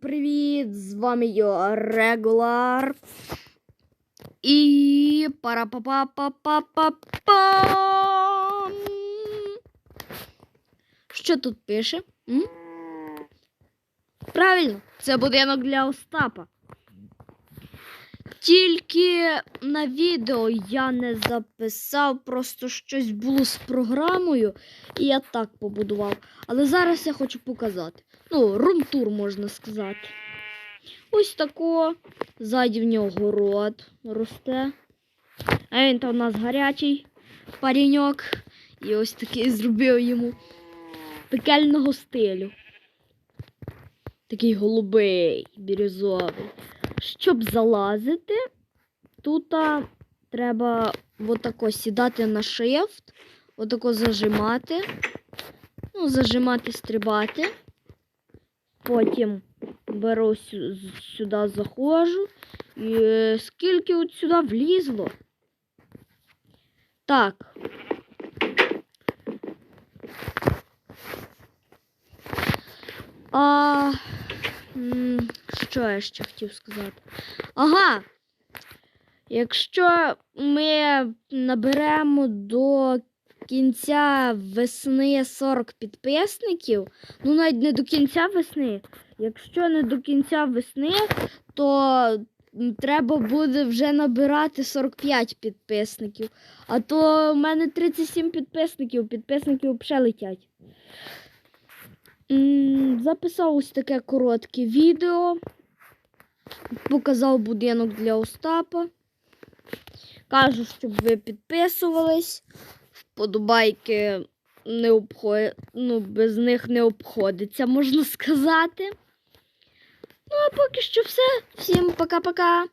привіт! З вами я Регулар. І пара па па па па па па Що тут пише? М? Правильно, це будинок для Остапа. Тільки на відео я не записав, просто щось було з програмою, і я так побудував. Але зараз я хочу показати. Ну, румтур, можна сказати. Ось тако. Ззаді в нього город росте. А він там у нас гарячий паріньок. І ось такий зробив йому пекельного стилю. Такий голубий, бірюзовий. Щоб залазити, тут треба отако сідати на shift, отако зажимати. Ну, зажимати, стрибати. Потім беру сюди, заходжу. І е, скільки от сюди влізло. Так. А, що я ще хотів сказати? Ага. Якщо ми наберемо до кінця весни 40 підписників, ну навіть не до кінця весни. Якщо не до кінця весни, то треба буде вже набирати 45 підписників. А то в мене 37 підписників, підписники взагалі летять. Записав ось таке коротке відео. Показав будинок для Остапа. Кажу, щоб ви підписувались. Вподобайки не обход... ну, без них не обходиться, можна сказати. Ну, а поки що все. Всім пока-пока.